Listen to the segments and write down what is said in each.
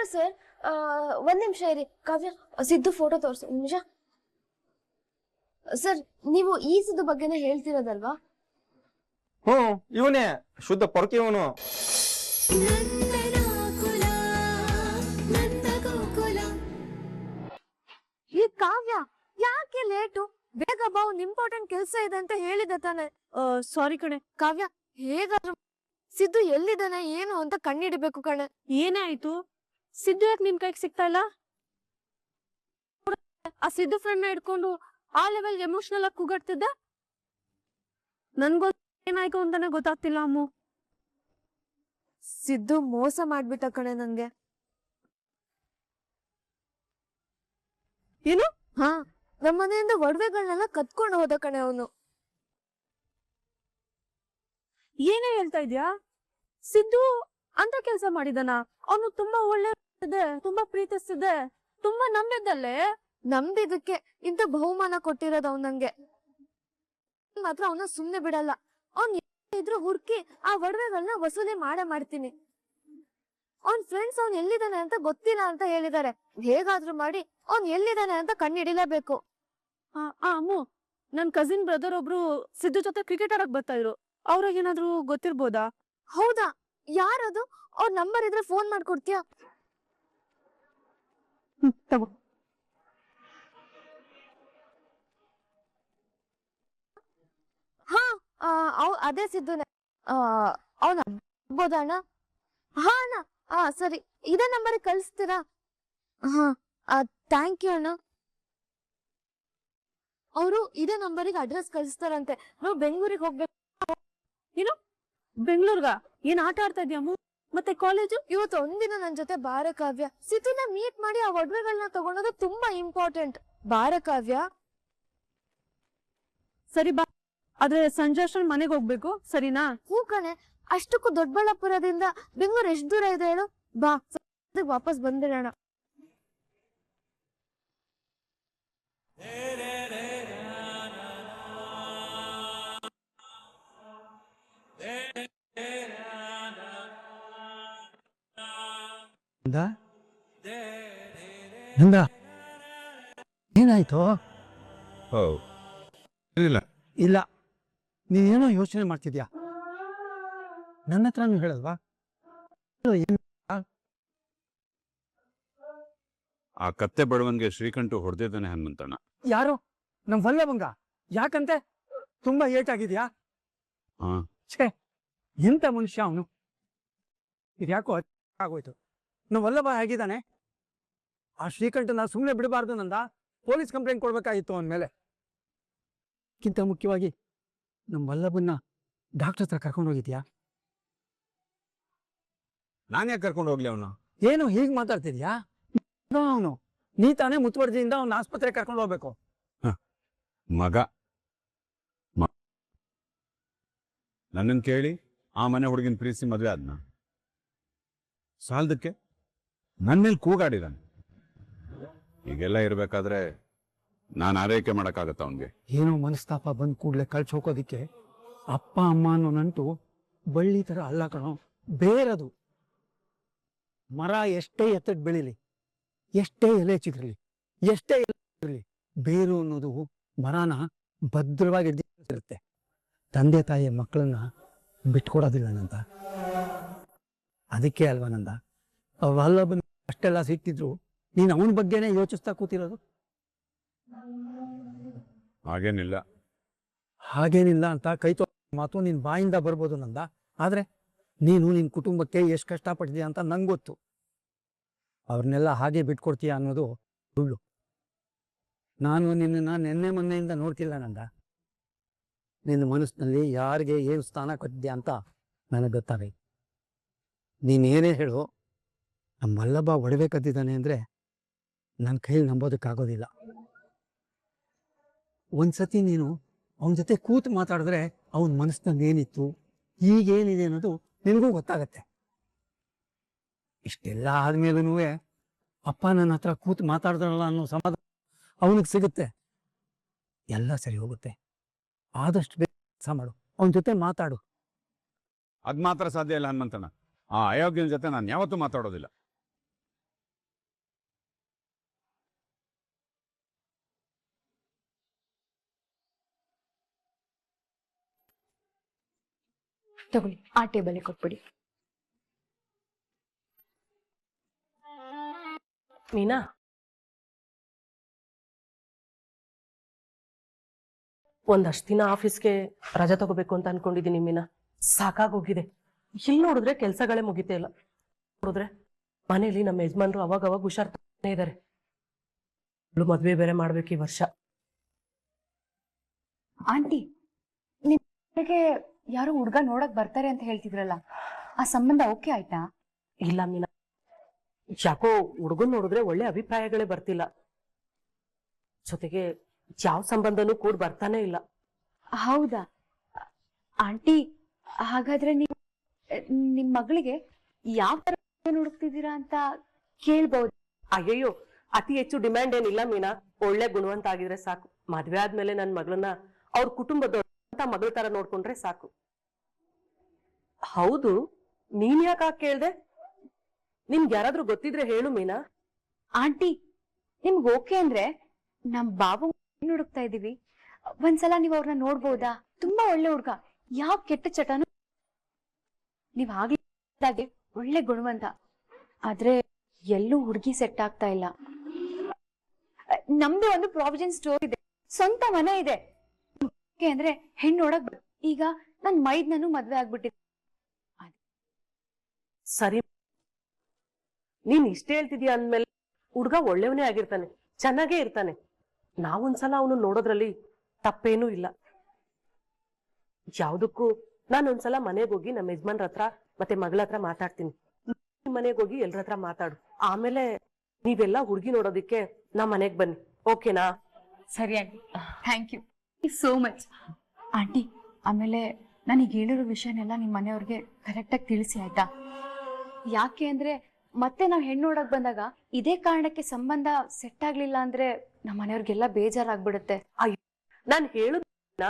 ಇವ್ರ ಸರ್ ಒಂದ್ ನಿಮಿಷ ಇರಿ. ಕಾವ್ಯ ಸಿದ್ದು ಫೋಟೋ ತೋರ್ಸು. ಒಂದ್ ನಿಮಿಷ. ಸರ್ ನೀವು ಈ ಸಿದ್ದು ಬಗ್ಗೆನೇ ಹೇಳ್ತಿರೋದಲ್ವಾ? ಹ್ಮ್ ಇವನೇ. ಶುದ್ಧ ಪೊರಕೆ ಇವನು. ಈ ಕಾವ್ಯ ಯಾಕೆ ಲೇಟು? ಬೇಗ ಬಾ ಒಂದ್ ಇಂಪಾರ್ಟೆಂಟ್ ಕೆಲ್ಸ ಇದೆ ಅಂತ ಹೇಳಿದ ತಾನೆ. ಸಾರಿ ಕಣೆ. ಕಾವ್ಯ ಹೇಗಾದ್ರು ಸಿದ್ದು ಎಲ್ಲಿದ್ದಾನೆ ಏನು ಅಂತ ಕಣ್ಣಿಡಬೇಕು ಕಣೆ. ಏನೇ ಆಯ್ತು? ಸಿದ್ದು ಯಾಕೆ ನಿನ್ ಕೈಗೆ ಸಿಗ್ತಾ ಇಲ್ಲ? ಆ ಸಿದ್ದು ಫ್ರೆಂಡ್ನ ಇಟ್ಕೊಂಡು ಆ ಲೆವೆಲ್ ಎಮೋಷನಲ್ ಆಗಿ ಕೂಗಾಡ್ತಿದ್ದ? ನನ್ಗೊಂದು ಏನಾಯ್ತು ಅಂತಾನೆ ಗೊತ್ತಾಗ್ತಿಲ್ಲ ಅಮ್ಮು. ಸಿದ್ದು ಮೋಸ ಮಾಡ್ಬಿಟ್ಟ ಕಣೆ ನಂಗೆ. ಏನು? ಹಾ ನಮ್ಮ ಮನೆಯಿಂದ ಒಡವೆಗಳನ್ನೆಲ್ಲ ಕತ್ಕೊಂಡು ಹೋದ ಕಣೆ ಅವನು. ಏನೇ ಹೇಳ್ತಾ ಇದ್ಯಾ? ಸಿದ್ದು ಅಂತ ಕೆಲ್ಸ ಮಾಡಿದನ? ಅವನು ತುಂಬಾ ಒಳ್ಳೆ ತುಂಬಾ ಪ್ರೀತಿಸ್ತಿದೆ ತುಂಬಾ ನಂಬಿದ್ದಲ್ಲೇ? ನಂಬಿದಕ್ಕೆ ಇಂತ ಬಹುಮಾನ ಕೊಟ್ಟಿರೋದು ಅವ್ನ್ ನಂಗೆ. ಮಾತ್ರ ಅವನ ಸುಮ್ನೆ ಬಿಡಲ್ಲ. ಅವ್ನ್ ಇದ್ರು ಹುರ್ಕಿ ಆ ಒಡವೆಗಳನ್ನ ವಸೂಲಿ ಮಾಡೇ ಮಾಡ್ತೀನಿ. ಅವ್ನ್ ಫ್ರೆಂಡ್ಸ್ ಅವ್ನ್ ಎಲ್ಲಿದ್ದಾನೆ ಅಂತ ಗೊತ್ತಿಲ್ಲ ಅಂತ ಹೇಳಿದಾರೆ ಹೇಗಾದ್ರೂ ಮಾಡಿ ಅವ್ನ್ ಎಲ್ಲಿದ್ದಾನೆ ಅಂತ ಕಣ್ಣಿಡಿಲೇಬೇಕು. ಅಮ್ಮು ನನ್ ಕಸಿನ್ ಬ್ರದರ್ ಒಬ್ರು ಸಿದ್ದು ಜೊತೆ ಕ್ರಿಕೆಟ್ ಆಡಕ್ ಬರ್ತಾ ಇದ್ರು. ಅವ್ರಿಗೆ ಏನಾದ್ರು ಗೊತ್ತಿರ್ಬೋದಾ? ಹೌದಾ? ಯಾರದು? ಅವ್ರ ನಂಬರ್ ಇದ್ರೆ ಫೋನ್ ಮಾಡ್ಕೊಡ್ತೀಯಾ? ತಗೋ. ಹಾ ಅವ್ ಅದೇ ಸಿದ್ದು ಅವನ ಆಗ್ಬೋದಾ ಅಣ್ಣ? ಹಾ ಅಣ್ಣ. ಹಾ ಸರಿ. ಇದೇ ನಂಬರ್ ಕಳಿಸ್ತೀರಾ? ಹಾ ಥ್ಯಾಂಕ್ ಯು ಅಣ್ಣ. ಅವರು ಇದೇ ನಂಬರಿಗೆ ಅಡ್ರೆಸ್ ಕಳಿಸ್ತಾರಂತೆ. ನಾವು ಬೆಂಗಳೂರಿಗೆ ಹೋಗ್ಬೇಕು. ಬೆಂಗಳೂರ್ಗ? ಏನ್ ಆಟ ಆಡ್ತಾ ಇದ್ಯಾ ಮತ್ತೆ ಕಾಲೇಜು ಇವತ್ತು ಒಂದಿನ ನನ್ ಜೊತೆ ಬಾರ ಕಾವ್ಯ ಸಿತುನ ಮೀಟ್ ಮಾಡಿ ಆ ಒಡವೆಗಳನ್ನ ತಗೊಳೋದು ತುಂಬಾ ಇಂಪಾರ್ಟೆಂಟ್ ಬಾರ ಕಾವ್ಯ ಸರಿ ಬಾ. ಆದ್ರೆ ಸಂಜೆ ಅಷ್ಟ್ರಲ್ಲಿ ಮನೆಗೆ ಹೋಗ್ಬೇಕು ಸರಿನಾ? ಹೂ ಕಣೆ. ಅಷ್ಟಕ್ಕೂ ದೊಡ್ಡಬಳ್ಳಾಪುರದಿಂದ ಬೆಂಗಳೂರು ಎಷ್ಟು ದೂರ ಇದೆ ಹೇಳು? ಬಾ ಸದ್ಯಕ್ಕೆ ವಾಪಸ್ ಬಂದಿರೋಣ. ನಂದ ನಂದ? ಏನಾಯ್ತು? ಇಲ್ಲ. ಇಲ್ಲ. ನೀನೇನೋ ಯೋಚನೆ ಮಾಡ್ತಿದ್ಯಾ? ನನ್ನ ಹತ್ರನೂ ಹೇಳಲ್ವಾ? ಆ? ಕತ್ತೆ ಬಡವನ್ಗೆ ಶ್ರೀಕಂಠ ಹೊಡೆದಿದ್ದಾನೆ ಹನುಮಂತಣ್ಣ. ಯಾರು? ನಮ್ ವಲ್ಲಭಂಗ? ಯಾಕಂತೆ? ತುಂಬಾ ಏಟಾಗಿದ್ಯಾ? ಹಾ. ಛೇ ಎಂತ ಮನುಷ್ಯ ಅವನು? ಇದ್ಯಾಕೋ ಆಗೋಯ್ತು. ನಮ್ಮ ವಲ್ಲಭ ಹೇಗಿದ್ದಾನೆ ಆ ಶ್ರೀಕಂಠನ ಸುಮ್ಮನೆ ಬಿಡಬಾರ್ದು ನಂದ. ಪೊಲೀಸ್ ಕಂಪ್ಲೇಂಟ್ ಕೊಡ್ಬೇಕಾಗಿತ್ತು ಅವನ ಮೇಲೆ. ಕಿಂತ ಮುಖ್ಯವಾಗಿ ನಮ್ಮ ವಲ್ಲಭನ್ನ ಡಾಕ್ಟರ್ ಹತ್ರ ಕರ್ಕೊಂಡು ಹೋಗಿದ್ಯಾ? ನಾನು ಯಾಕೆ ಕರ್ಕೊಂಡು ಹೋಗ್ಲಿ ಅವನು? ಏನು ಹೀಗೆ ಮಾತಾಡ್ತಿದ್ಯಾ? ಅವನು. ನೀ ತಾನೇ ಮುತುವರ್ಜಿಯಿಂದ ಅವ್ನ ಆಸ್ಪತ್ರೆಗೆ ಕರ್ಕೊಂಡು ಹೋಗ್ಬೇಕು. ಮಗ. ನನ್ನನ್ನು ನನ್ನನ್ ಕೇಳಿ ಆ ಮನೆ ಹುಡುಗಿನ ಪ್ರೀತಿಸಿ ಮದುವೆ ಆದ್ನ? ಸಾಲದಕ್ಕೆ? ನನ್ನ ಕೂಗಾಡಿದಾನೆ. ಹೀಗೆಲ್ಲ ಇರ್ಬೇಕಾದ್ರೆ ನಾನು ಆರೈಕೆ ಮಾಡಕ್ಕಾಗತ್ತ ಅವನ್ಗೆ? ಏನೋ ಮನಸ್ತಾಪ ಬಂದ್ ಕೂಡ್ಲೆ ಕಳ್ಸಿ ಹೋಗೋದಿಕ್ಕೆ ಅಪ್ಪ ಅಮ್ಮ ಅನ್ನೋ ನಂಟು ಬಳ್ಳಿ ತರ ಅಲ್ಲ ಕಣೋ, ಬೇರದು. ಮರ ಎಷ್ಟೇ ಎತ್ತಡ್ ಬೆಳಿಲಿ, ಎಷ್ಟೇ ಎಲೆ ಚಿದ್ರಲಿ ಎಷ್ಟೇ ಎಲೆ ಬೇರು ಅನ್ನೋದು ಮರನ ಭದ್ರವಾಗಿ ಇರುತ್ತೆ ತಂದೆ ತಾಯಿಯ ಮಕ್ಕಳನ್ನ ಬಿಟ್ಕೊಡೋದಿಲ್ಲ ನಂತ ಅದಕ್ಕೆ ಅಲ್ವಾ ನಂದ? ವಲ್ಲಭನ್ ಅಷ್ಟೆಲ್ಲ ಸಿಟ್ಟಿದ್ರು ನೀನು ಅವನ ಬಗ್ಗೆನೇ ಯೋಚಿಸ್ತಾ ಕೂತಿರೋದು? ಹಾಗೇನಿಲ್ಲ. ಹಾಗೇನಿಲ್ಲ ಅಂತ ಕೈ ತೋ ಮಾತು ನಿನ್ ಬಾಯಿಂದ ಬರ್ಬೋದು ನಂದ. ಆದ್ರೆ ನೀನು ನಿನ್ ಕುಟುಂಬಕ್ಕೆ ಎಷ್ಟು ಕಷ್ಟಪಟ್ಟಿದ್ಯಾ ಅಂತ ನಂಗೆ ಗೊತ್ತು. ಅವ್ರನ್ನೆಲ್ಲ ಹಾಗೆ ಬಿಟ್ಕೊಡ್ತೀಯ ಅನ್ನೋದು ಸುಳ್ಳು. ನಾನು ನಿನ್ನನ್ನು ನೆನ್ನೆ ಮೊನ್ನೆಯಿಂದ ನೋಡ್ತಿಲ್ಲ ನಂದ. ನಿನ್ನ ಮನಸ್ಸಿನಲ್ಲಿ ಯಾರಿಗೆ ಏನು ಸ್ಥಾನ ಕೊಟ್ಟಿದ್ಯಾ ಅಂತ ನನಗೆ ಗೊತ್ತಾಗೈತೆ ನೀನೇನೇ ಹೇಳು ನಮ್ಮ ಮಲ್ಲಬ್ಬ ಒಡವೆ ಅಂದರೆ ನನ್ನ ಕೈಲಿ ನಂಬೋದಕ್ಕಾಗೋದಿಲ್ಲ ಒಂದ್ಸತಿ ನೀನು ಅವನ ಜೊತೆ ಕೂತು ಮಾತಾಡಿದ್ರೆ ಅವನ ಮನಸ್ಸಿನಲ್ಲಿ ಏನಿತ್ತು, ಈಗೇನಿದೆ ಅನ್ನೋದು ನಿನಗೂ ಗೊತ್ತಾಗತ್ತೆ. ಇಷ್ಟೆಲ್ಲ ಆದ್ಮೇಲೂ ಅಪ್ಪ ನನ್ನ ಹತ್ರ ಕೂತು ಮಾತಾಡಿದ್ರಲ್ಲ ಅನ್ನೋ ಸಮಾಧಾನ ಅವನಿಗೆ ಸಿಗುತ್ತೆ. ಎಲ್ಲ ಸರಿ ಹೋಗುತ್ತೆ. ಆದಷ್ಟು ಬೇಗ ಕೆಲಸ ಮಾಡು. ಅವನ ಜೊತೆ ಮಾತಾಡು. ಅದ್ ಮಾತ್ರ ಸಾಧ್ಯ ಇಲ್ಲ ಹನುಮಂತಣ್ಣ. ಆ ಅಯೋಗ್ಯನ ಜೊತೆ ನಾನು ಯಾವತ್ತೂ ಮಾತಾಡೋದಿಲ್ಲ. ತಗೊಳ್ಳಿ, ಆ ಟೇಬಲ್ ಕೊಟ್ಬಿಡಿ. ಮೀನಾ? ಒಂದಷ್ಟು ದಿನ ಆಫೀಸ್ಗೆ ರಜಾ ತಗೋಬೇಕು ಅಂತ ಅನ್ಕೊಂಡಿದೀನಿ ಮೀನಾ. ಸಾಕಾಗೋಗಿದೆ. ಇಲ್ಲಿ ನೋಡಿದ್ರೆ ಕೆಲ್ಸಗಳೇ ಮುಗಿತೇ ಇಲ್ಲ. ನೋಡಿದ್ರೆ ಮನೇಲಿ ನಮ್ಮ ಯಜಮಾನ್ರು ಅವಾಗ ಅವಾಗ ಹುಷಾರ್ ಇದ್ದಾರೆ ಅವಳು ಮದ್ವೆ ಬೇರೆ ಮಾಡ್ಬೇಕು ಈ ವರ್ಷ. ಆಂಟಿ ಯಾರೋ ಹುಡ್ಗ ನೋಡಕ್ ಬರ್ತಾರೆ ಅಂತ ಹೇಳ್ತಿದ್ರಲ್ಲ ಆ ಸಂಬಂಧ ಓಕೆ ಆಯ್ತಾ? ಇಲ್ಲ ಮೀನಾ. ಯಾಕೋ ಹುಡುಗನ್ ನೋಡಿದ್ರೆ ಒಳ್ಳೆ ಅಭಿಪ್ರಾಯಗಳೇ ಬರ್ತಿಲ್ಲ. ಜೊತೆಗೆ ಯಾವ ಸಂಬಂಧನೂ ಕೂಡ ಬರ್ತಾನೆ ಇಲ್ಲ. ಹೌದಾ? ಆಂಟಿ ಹಾಗಾದ್ರೆ ನೀವು ನಿಮ್ ಮಗಳಿಗೆ ಯಾವ ತರ ಹುಡುಕ್ತಿದ್ದೀರಾ ಅಂತ ಕೇಳ್ಬಹುದು ಅಯ್ಯಯ್ಯೋ ಅತಿ ಹೆಚ್ಚು ಡಿಮ್ಯಾಂಡ್ ಏನಿಲ್ಲ ಮೀನಾ. ಒಳ್ಳೆ ಗುಣವಂತ ಆಗಿದ್ರೆ ಸಾಕು. ಮದ್ವೆ ಆದ್ಮೇಲೆ ನನ್ ಮಗಳನ್ನ ಅವ್ರ ಕುಟುಂಬದವ್ರ ಅಂತ ಮಗಳ ತರ ನೋಡ್ಕೊಂಡ್ರೆ ಸಾಕು. ಹೌದು, ನೀನ್ ಯಾಕೆ ಕೇಳ್ದೆ? ನಿಮ್ಗೆ ಯಾರಾದ್ರೂ ಗೊತ್ತಿದ್ರೆ ಹೇಳು ಮೀನಾ. ಆಂಟಿ, ನಿಮ್ಗೆ ಓಕೆ ಅಂದ್ರೆ ನಮ್ ಬಾಬು ಹುಡುಕ್ತಾ ಇದೀವಿ? ಒಂದ್ಸಲ ನೀವ್ ಅವ್ರನ್ನ ನೋಡ್ಬೋದಾ? ತುಂಬಾ ಒಳ್ಳೆ ಹುಡ್ಗ, ಯಾವ ಕೆಟ್ಟ ಚಟನು ನೀವ್ ಆಗ್ಲಿ ಒಳ್ಳೆ ಗುಣವಂತ. ಆದ್ರೆ ಎಲ್ಲೂ ಹುಡುಗಿ ಸೆಟ್ ಆಗ್ತಾ ಇಲ್ಲ. ನಮ್ದು ಒಂದು ಪ್ರಾವಿಜನ್ ಸ್ಟೋರ್ ಇದೆ. ಸ್ವಂತ ಮನೆ ಇದೆ. ಯಾಕೆ ಅಂದ್ರೆ ಹೆಣ್ಣು ನೋಡಕ್ ಬ- ಈಗ ನನ್ ಮೈದ್ನನು ಮದ್ವೆ ಆಗ್ಬಿಟ್ಟಿದೆ ಸರಿ. ನೀನ್ ಇಷ್ಟೇ ಹೇಳ್ತಿದ್ಯಾ ಅಂದ್ಮೇಲೆ ಹುಡ್ಗ ಒಳ್ಳೆಯವನೇ ಆಗಿರ್ತಾನೆ ಚೆನ್ನಾಗೇ ಇರ್ತಾನೆ. ನಾವೊಂದ್ಸಲ ಅವನು ನೋಡೋದ್ರಲ್ಲಿ ತಪ್ಪೇನೂ ಇಲ್ಲ. ಯಾವ್ದಕ್ಕೂ ನಾನು ಒಂದ್ಸಲ ಮನೆಗೆ ಹೋಗಿ ನಮ್ಮ ಯಜಮಾನ್ರ ಹತ್ರ ಮತ್ತೆ ಮಗಳ ಹತ್ರ ಮಾತಾಡ್ತೀನಿ. ಮನೆಗೆ ಹೋಗಿ ಎಲ್ರ ಹತ್ರ ಮಾತಾಡು. ಆಮೇಲೆ ನೀವೆಲ್ಲ ಹುಡ್ಗಿ ನೋಡೋದಿಕ್ಕೆ ನಾ ಮನೆಗ್ ಬನ್ನಿ. ಓಕೆನಾ? ಸರಿ aunty thank you. So much aunty ಆಮೇಲೆ ನನಗೆ ಹೇಳಿರೋ ವಿಷಯನೆಲ್ಲ ನಿಮ್ಮ ಮನೆಯವ್ರಿಗೆ ಕರೆಕ್ಟಾಗಿ ತಿಳಿಸಿ ಆಯ್ತಾ? ಯಾಕೆ ಅಂದ್ರೆ ಮತ್ತೆ ನಾವು ಹೆಣ್ಣು ನೋಡಕ್ ಬಂದಾಗ ಇದೇ ಕಾರಣಕ್ಕೆ ಸಂಬಂಧ ಸೆಟ್ ಆಗ್ಲಿಲ್ಲ ಅಂದ್ರೆ ನಮ್ಮ ಮನೆಯವ್ರಿಗೆಲ್ಲ ಬೇಜಾರಾಗ್ಬಿಡುತ್ತೆ. ನಾನು ಹೇಳುದ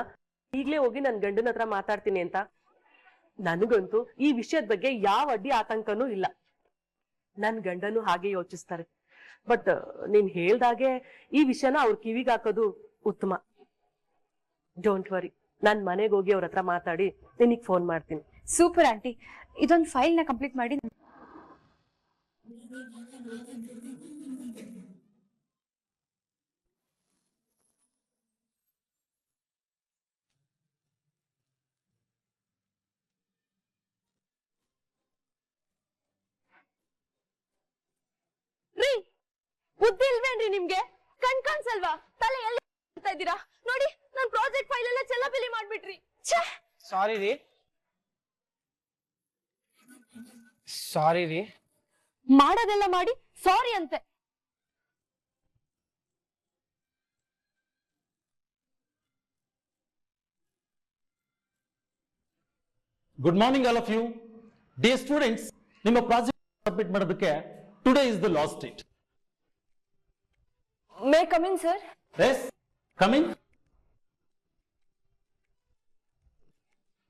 ಈಗ್ಲೇ ಹೋಗಿ ನನ್ ಗಂಡನ ಹತ್ರ ಮಾತಾಡ್ತೀನಿ ಅಂತ. ನನಗಂತೂ ಈ ವಿಷಯದ ಬಗ್ಗೆ ಯಾವ ಅಡ್ಡಿ ಆತಂಕನೂ ಇಲ್ಲ. ನನ್ ಗಂಡನು ಹಾಗೆ ಯೋಚಿಸ್ತಾರೆ. ಬಟ್ ನೀನ್ ಹೇಳ್ದಾಗೆ ಈ ವಿಷಯನ ಅವ್ರ ಕಿವಿಗ್ ಹಾಕೋದು ಉತ್ತಮ. ಡೋಂಟ್ ವರಿ ನಾನ್ ಮನೆಗೆ ಹೋಗಿ ಅವ್ರ ಹತ್ರ ಮಾತಾಡಿ ನಿನಗೆ ಫೋನ್ ಮಾಡ್ತೀನಿ. ಸೂಪರ್ ಆಂಟಿ ಇದೊಂದು ಫೈಲ್ನ ಕಂಪ್ಲೀಟ್ ಮಾಡಿ. ಬುದ್ಧಿ ಇಲ್ವೇನ್ರಿ ನಿಮ್ಗೆ? ಕಣ್ ಕಾಣ್ಸಲ್ವಾ? ತಲೆ ಎಲ್ಲಿ ಇದ್ದೀರಾ? ನೋಡಿ. ನನ್ ಪ್ರಾಜೆಕ್ಟ್ ಫೈಲ್ ಎಲ್ಲ ಚೆಲ್ಲಪಿಲಿ ಮಾಡ್ಬಿಟ್ರಿ. ಸಾರಿ ರೀ. ಸಾರಿ ರೀ. ಮಾಡೋದೆಲ್ಲ ಮಾಡಿ ಸಾರಿ ಅಂತೆ. Good morning all of you the students ನಿಮ್ಮ ಪ್ರಾಜೆಕ್ಟ್ ಸಬ್ಮಿಟ್ ಮಾಡೋದಕ್ಕೆ today is the last date may come in sir yes coming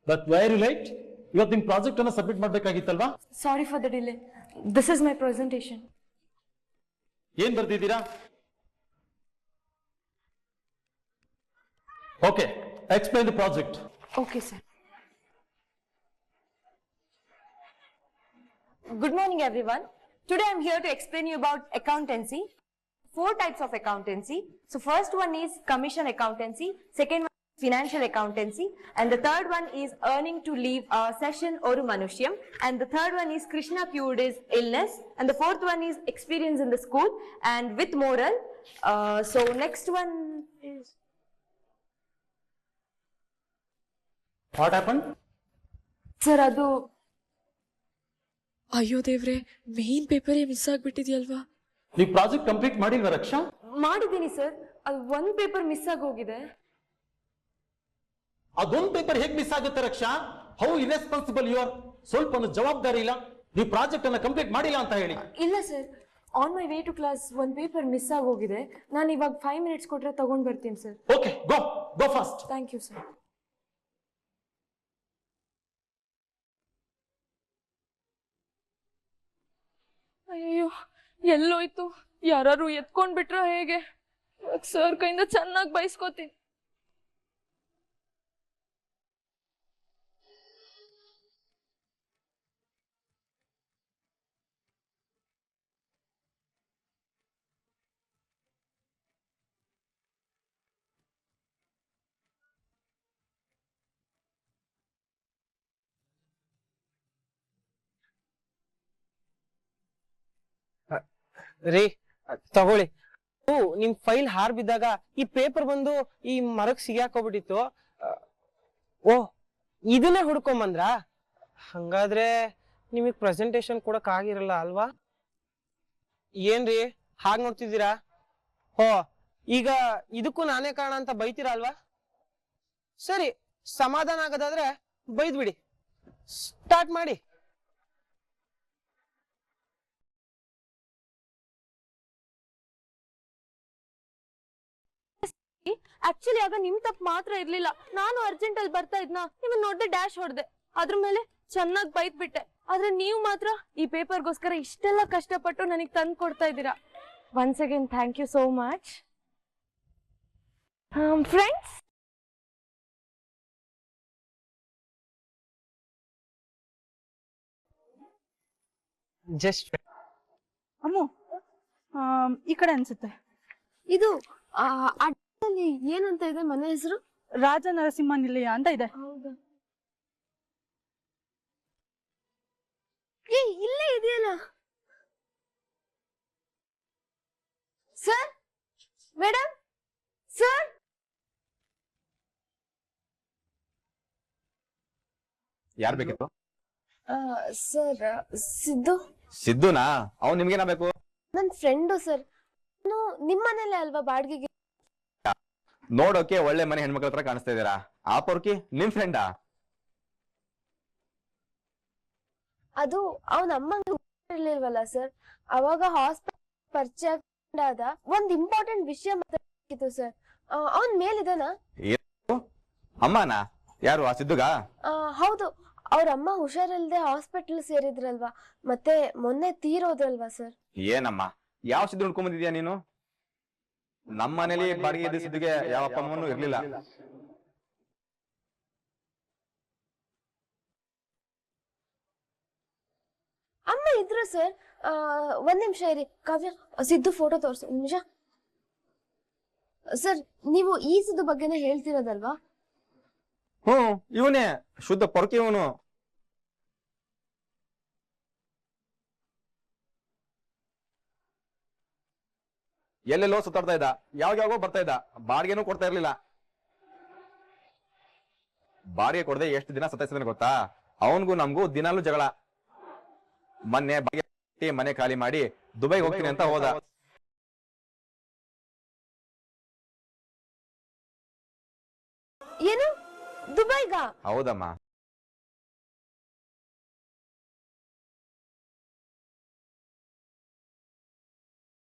but wire light ಇವತ್ತು ನಿಮ್ ಪ್ರಾಜೆಕ್ಟ್ ಅನ್ನ submit ಮಾಡ್ಬೇಕಾಗಿತ್ತಲ್ವಾ sorry for the delay this is my presentation ಏನ್ ಬರ್ದಿದ್ದೀರಾ okay explain the project Okay, sir. Good morning, everyone. Today I'm here to explain you about accountancy. Four types of accountancy. So first one is commission accountancy, second one is financial accountancy, and the third one is earning to leave a session or manushyam, and the third one is Krishna cured his illness, and the fourth one is experience in the school and with moral. Uh, so next one is What happened? sir adu ಅಯ್ಯೋ ದೇವ್ರೆ main ಪೇಪರೇ miss ಆಗ್ಬಿಟ್ಟಿದ್ಯಲ್ವಾ ನೀವು project complete ಮಾಡಿಲ್ವಾ ರಕ್ಷಾ ಮಾಡಿದ್ದೀನಿ sir ಅದು ಒಂದ್ paper miss ಆಗಿ ಹೋಗಿದೆ ಅದೊಂದು ಪೇಪರ್ ಹೇಗ್ ಮಿಸ್ ಆಗುತ್ತೆ Raksha? How irresponsible you are ಸ್ವಲ್ಪ ಜವಾಬ್ದಾರಿ ಇಲ್ಲ. ನೀವು ಪ್ರಾಜೆಕ್ಟ್ ಅನ್ನ ಕಂಪ್ಲೀಟ್ ಮಾಡಿಲ್ಲ ಅಂತ ಹೇಳಿ. ಇಲ್ಲ sir. On my way to class ಒಂದು ಪೇಪರ್ ಮಿಸ್ ಆಗೋಗಿದೆ. ಹೋಗಿದೆ ನಾನು ಇವಾಗ ಫೈವ್ ಮಿನಿಟ್ಸ್ ಕೊಟ್ರೆ ತಗೊಂಡ್ ಬರ್ತೀನಿ sir. Okay go go fast thank you sir ಅಯ್ಯೋ ಎಲ್ಲೋಯ್ತು? ಯಾರು ಎತ್ಕೊಂಡ್ ಬಿಟ್ರ ಹೇಗೆ ಸರ್ ಕೈಯಿಂದ ಚೆನ್ನಾಗಿ ಬೈಸ್ಕೋತೀನಿ. ರೀ, ತಗೊಳ್ಳಿ. ನಿಮ್ ಫೈಲ್ ಹಾರ್ ಬಿದ್ದಾಗ ಈ ಪೇಪರ್ ಬಂದು ಈ ಮರಕ್ ಸಿಗಾಕೋಬಿಟ್ಟಿತ್ತು ಓ, ಇದನ್ನೇ ಹುಡ್ಕೊಂಬಂದ್ರ? ಹಂಗಾದ್ರೆ ನಿಮಗ್ ಪ್ರೆಸೆಂಟೇಶನ್ ಕೊಡಕ್ ಆಗಿರಲ್ಲ ಅಲ್ವಾ? ಏನ್ರಿ, ಹಾಗ್ ನೋಡ್ತಿದ್ದೀರಾ? ಹೋ, ಈಗ ಇದಕ್ಕೂ ನಾನೇ ಕಾರಣ ಅಂತ ಬೈತೀರಾ ಅಲ್ವಾ? ಸರಿ, ಸಮಾಧಾನ ಆಗೋದಾದ್ರೆ ಬೈದ್ಬಿಡಿ. ಸ್ಟಾರ್ಟ್ ಮಾಡಿ. ಆಕ್ಚುಲಿ ಆಗ ನಿಮ್ ತಪ್ಪು ಮಾತ್ರ ಇರ್ಲಿಲ್ಲ. ನಾನು ಅರ್ಜೆಂಟ್ ಅಲ್ಲಿ ಬರ್ತಾ ಇದ್ನ? ನಿಮ್ಮನ್ನ ನೋಡ್ದೆ ಡ್ಯಾಶ್ ಹೊಡೆದೆ. ಅದ್ರ ಮೇಲೆ ಚೆನ್ನಾಗಿ ಬೈತ್ ಬಿಟ್ಟೆ ಆದ್ರೆ ನೀವು ಮಾತ್ರ ಈ ಪೇಪರ್ಗೋಸ್ಕರ ಇಷ್ಟೆಲ್ಲ ಕಷ್ಟಪಟ್ಟು ನನಗೆ ತಂದು ಕೊಡ್ತಾ ಇದ್ದೀರಾ? Once again thank you so much friends just Ammu ಈ ಕಡೆ ಅನ್ಸುತ್ತೆ. ಇದು ಆ, ಏನಂತ ಇದೆ ಮನೆ ಹೆಸರು? ರಾಜ ನರಸಿಂಹ ನಿಲಯ ಅಂತ ಇದೆ. ಹೌದಾ? ಏ ಇಲ್ಲೇ ಇದೆಯಲ್ಲ? ಸರ್? Madam sir? ಯಾರ್ ಬೇಕಿತ್ತು? ಸರ್ ಸಿದ್ದು. ಸಿದ್ದುನಾ? ಅವ್ ನಿಮ್ಗೇನ ಬೇಕು? ನನ್ ಫ್ರೆಂಡು ಸರ್. ನಾನು ನಿಮ್ಮನೇಲೆ ಅಲ್ವಾ ಬಾಡಿಗೆಗೆ? ನೋಡೋಕೆ ಒಳ್ಳೆ ಮನೆ ಹೆಣ್ಮಕ್ಳ ಹತ್ರ ಕಾಣಿಸ್ತಾ ಇದೀರಾ ಆ ಪೊರ್ಕಿ ನಿಮ್ ಫ್ರೆಂಡಾ ಅದು ಅವನ ಅಮ್ಮಂಗೆ ಇರ್ಲಿಲ್ವಲ್ಲ ಸರ್ ಅವಾಗ ಹಾಸ್ಪಿಟಲ್ ಪರಿಚಯ ಆದ ಒಂದ್ ಇಂಪಾರ್ಟೆಂಟ್ ವಿಷಯ ಮಾತಾಡ್ಬೇಕಿತ್ತು ಸರ್ ಅವನ್ ಮೇಲಿದಾನ? ಅಮ್ಮನಾ? ಯಾರು ಆ ಸಿದ್ದುಗ? ಆ, ಹೌದು. ಅವ್ರ ಅಮ್ಮ ಹುಷಾರಿಲ್ದೆ ಹಾಸ್ಪಿಟಲ್ ಸೇರಿದ್ರಲ್ವಾ? ಮತ್ತೆ ಮೊನ್ನೆ ತೀರೋದ್ರಲ್ವಾ ಸರ್ ಏನಮ್ಮ? ಯಾವ ಸಿದ್ದು ಹುಡ್ಕೊಂಡ್ ಬಂದಿದ್ಯಾ ನೀನು? ನಮ್ಮ ಮನೇಲಿ ಬಾಡಿಗೆ ಇದ್ದ ಸಿದ್ದುಗೆ ಯಾವ ಅಪ್ಪ ಅಮ್ಮನೂ ಇರ್ಲಿಲ್ಲ. ಅಮ್ಮ ಇದ್ರು ಸರ್ ಆ, ಒಂದ್ ನಿಮಿಷ ಇರಿ. ಕಾವ್ಯ ಸಿದ್ದು ಫೋಟೋ ತೋರ್ಸು. ಒಂದ್ ನಿಮಿಷ. ಸರ್ ನೀವು ಈ ಸಿದ್ದು ಬಗ್ಗೆನೇ ಹೇಳ್ತಿರೋದಲ್ವಾ? ಹ್ಮ್ ಇವನೇ. ಶುದ್ಧ ಪೊರಕೆ ಇವನು. ಎಲ್ಲೆಲ್ಲೋ ಸುತ್ತಾಡ್ತಾ ಇದ್ದ. ಯಾವ ಯಾವಾಗೋ ಬರ್ತಾ ಇದ್ದ. ಬಾಡಿಗೆನೂ ಕೊಡ್ತಾ ಇರ್ಲಿಲ್ಲ. ಬಾಡಿಗೆ ಕೊಡದೆ ಎಷ್ಟು ದಿನ ಸತಾಯಿಸಿದ್ರೆ ಗೊತ್ತಾ? ಅವನ್ಗೂ ನಮ್ಗೂ ದಿನಾಲೂ ಜಗಳ. ಮೊನ್ನೆ ಬಾಡಿಗೆ ಮನೆ ಖಾಲಿ ಮಾಡಿ ದುಬೈಗೆ ಹೋಗ್ತೀನಿ ಅಂತ ಹೋದ. ಏನು? ದುಬೈಗ? ಹೌದಮ್ಮ.